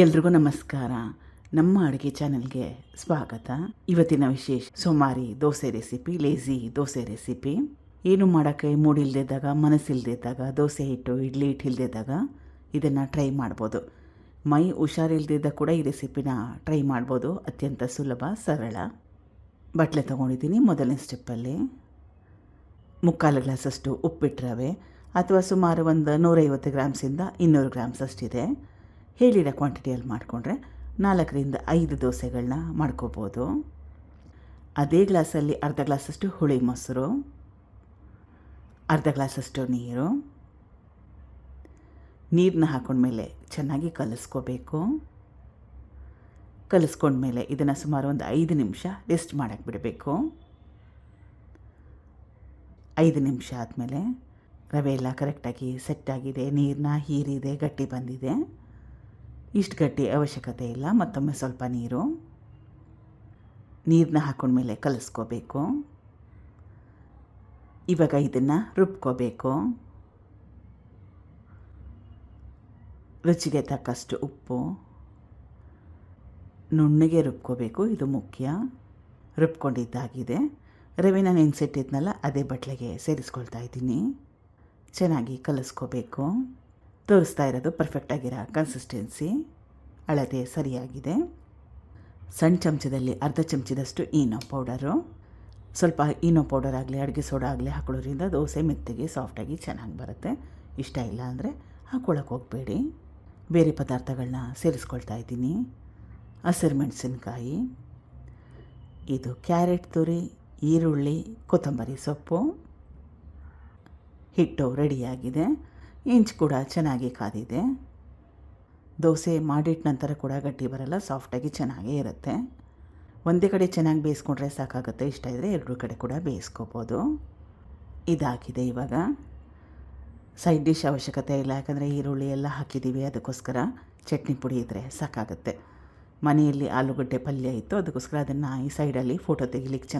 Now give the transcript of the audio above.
ಎಲ್ರಿಗೂ ನಮಸ್ಕಾರ. ನಮ್ಮ ಅಡುಗೆ ಚಾನೆಲ್ಗೆ ಸ್ವಾಗತ. ಇವತ್ತಿನ ವಿಶೇಷ ಸೋಮಾರಿ dosa recipe lazy dosa recipe. ಏನು ಮಾಡೋಕ್ಕೆ ಮೂಡಿಲ್ದಿದ್ದಾಗ ಮನಸ್ಸಿಲ್ದಿದ್ದಾಗ ದೋಸೆ ಹಿಟ್ಟು, ಇಡ್ಲಿ ಹಿಟ್ಟು ಇಲ್ದಿದ್ದಾಗ ಇದನ್ನು ಟ್ರೈ ಮಾಡ್ಬೋದು. ಮೈ ಹುಷಾರಿಲ್ದಿದ್ದಾಗ ಕೂಡ ಈ ರೆಸಿಪಿನ ಟ್ರೈ ಮಾಡ್ಬೋದು. ಅತ್ಯಂತ ಸುಲಭ, ಸರಳ. ಬಟ್ಲೆ ತೊಗೊಂಡಿದ್ದೀನಿ ಮೊದಲನೇ ಸ್ಟೆಪ್ಪಲ್ಲಿ ಮುಕ್ಕಾಲು ಗ್ಲಾಸಷ್ಟು ಉಪ್ಪಿಟ್ಟು ರವೆ ಅಥವಾ ಸುಮಾರು ಒಂದು ನೂರೈವತ್ತು ಗ್ರಾಮ್ಸಿಂದ ಇನ್ನೂರು ಗ್ರಾಮ್ಸ್ ಅಷ್ಟಿದೆ ಹೇಳಿರೋ ಕ್ವಾಂಟಿಟಿಯಲ್ಲಿ ಮಾಡಿಕೊಂಡ್ರೆ ನಾಲ್ಕರಿಂದ ಐದು ದೋಸೆಗಳನ್ನ ಮಾಡ್ಕೋಬೋದು. ಅದೇ ಗ್ಲಾಸಲ್ಲಿ ಅರ್ಧ ಗ್ಲಾಸಷ್ಟು ಹುಳಿ ಮೊಸರು, ಅರ್ಧ ಗ್ಲಾಸಷ್ಟು ನೀರು ನೀರನ್ನ ಹಾಕೊಂಡ್ಮೇಲೆ ಚೆನ್ನಾಗಿ ಕಲಿಸ್ಕೋಬೇಕು. ಕಲಿಸ್ಕೊಂಡ್ಮೇಲೆ ಇದನ್ನು ಸುಮಾರು ಒಂದು ಐದು ನಿಮಿಷ ರೆಸ್ಟ್ ಮಾಡೋಕ್ಕೆ ಬಿಡಬೇಕು. ಐದು ನಿಮಿಷ ಆದಮೇಲೆ ರವೆ ಎಲ್ಲ ಕರೆಕ್ಟಾಗಿ ಸೆಟ್ಟಾಗಿದೆ ನೀರನ್ನ ಹೀರಿದೆ, ಗಟ್ಟಿ ಬಂದಿದೆ. ಇಷ್ಟು ಗಟ್ಟಿ ಅವಶ್ಯಕತೆ ಇಲ್ಲ, ಮತ್ತೊಮ್ಮೆ ಸ್ವಲ್ಪ ನೀರು. ನೀರನ್ನ ಹಾಕೊಂಡ್ಮೇಲೆ ಕಲಿಸ್ಕೋಬೇಕು. ಇವಾಗ ಇದನ್ನು ರುಬ್ಕೋಬೇಕು. ರುಚಿಗೆ ತಕ್ಕಷ್ಟು ಉಪ್ಪು. ನುಣ್ಣಗೆ ರುಬ್ಕೋಬೇಕು, ಇದು ಮುಖ್ಯ. ರುಬ್ಕೊಂಡಿದ್ದಾಗಿದೆ. ರವೆನ ನೆನೆಸಿಟ್ಟಿದ್ನಲ್ಲ, ಅದೇ ಬಟ್ಲೆಗೆ ಸೇರಿಸ್ಕೊಳ್ತಾ ಇದ್ದೀನಿ. ಚೆನ್ನಾಗಿ ಕಲಿಸ್ಕೋಬೇಕು. ತೋರಿಸ್ತಾ ಇರೋದು ಪರ್ಫೆಕ್ಟಾಗಿರೋ ಕನ್ಸಿಸ್ಟೆನ್ಸಿ ಅಳತೆ ಸರಿಯಾಗಿದೆ. ಸಣ್ಣ ಚಮಚದಲ್ಲಿ ಅರ್ಧ ಚಮಚದಷ್ಟು ಈನೋ ಪೌಡರು ಸ್ವಲ್ಪ ಈನೋ ಪೌಡರ್ ಆಗಲಿ, ಅಡುಗೆ ಸೋಡಾ ಆಗಲಿ ಹಾಕೊಳ್ಳೋದ್ರಿಂದ ದೋಸೆ ಮೆತ್ತಗೆ ಸಾಫ್ಟಾಗಿ ಚೆನ್ನಾಗಿ ಬರುತ್ತೆ. ಇಷ್ಟ ಇಲ್ಲ ಅಂದರೆ ಹಾಕೊಳ್ಳೋಕೆ ಹೋಗಬೇಡಿ. ಬೇರೆ ಪದಾರ್ಥಗಳನ್ನ ಸೇರಿಸ್ಕೊಳ್ತಾ ಇದ್ದೀನಿ. ಹಸಿರು ಮೆಣಸಿನ್ಕಾಯಿ. ಇದು ಕ್ಯಾರೆಟ್ ತುರಿ, ಈರುಳ್ಳಿ, ಕೊತ್ತಂಬರಿ ಸೊಪ್ಪು. ಹಿಟ್ಟು ರೆಡಿಯಾಗಿದೆ ಇಂಚ್ ಕೂಡ ಚೆನ್ನಾಗಿ ಕಾದಿದೆ. ದೋಸೆ ಮಾಡಿಟ್ಟ ನಂತರ ಕೂಡ ಗಟ್ಟಿ ಬರಲ್ಲ ಸಾಫ್ಟಾಗಿ ಚೆನ್ನಾಗೇ ಇರುತ್ತೆ. ಒಂದೇ ಕಡೆ ಚೆನ್ನಾಗಿ ಬೇಯಿಸ್ಕೊಂಡ್ರೆ ಸಾಕಾಗುತ್ತೆ, ಇಷ್ಟ ಇದ್ದರೆ ಎರಡೂ ಕಡೆ ಕೂಡ ಬೇಯಿಸ್ಕೋಬೋದು. ಇದಾಗಿದೆ ಇವಾಗ. ಸೈಡ್ ಡಿಶ್ ಅವಶ್ಯಕತೆ ಇಲ್ಲ, ಯಾಕಂದರೆ ಈರುಳ್ಳಿ ಎಲ್ಲ ಹಾಕಿದ್ದೀವಿ, ಅದಕ್ಕೋಸ್ಕರ ಚಟ್ನಿ ಪುಡಿ ಇದ್ದರೆ ಸಾಕಾಗುತ್ತೆ. ಮನೆಯಲ್ಲಿ ಆಲೂಗಡ್ಡೆ ಪಲ್ಯ ಇತ್ತು, ಅದಕ್ಕೋಸ್ಕರ ಅದನ್ನು ಈ ಸೈಡಲ್ಲಿ ಫೋಟೋ ತೆಗಿಲಿಕ್ಕೆ ಚೆನ್ನಾಗಿ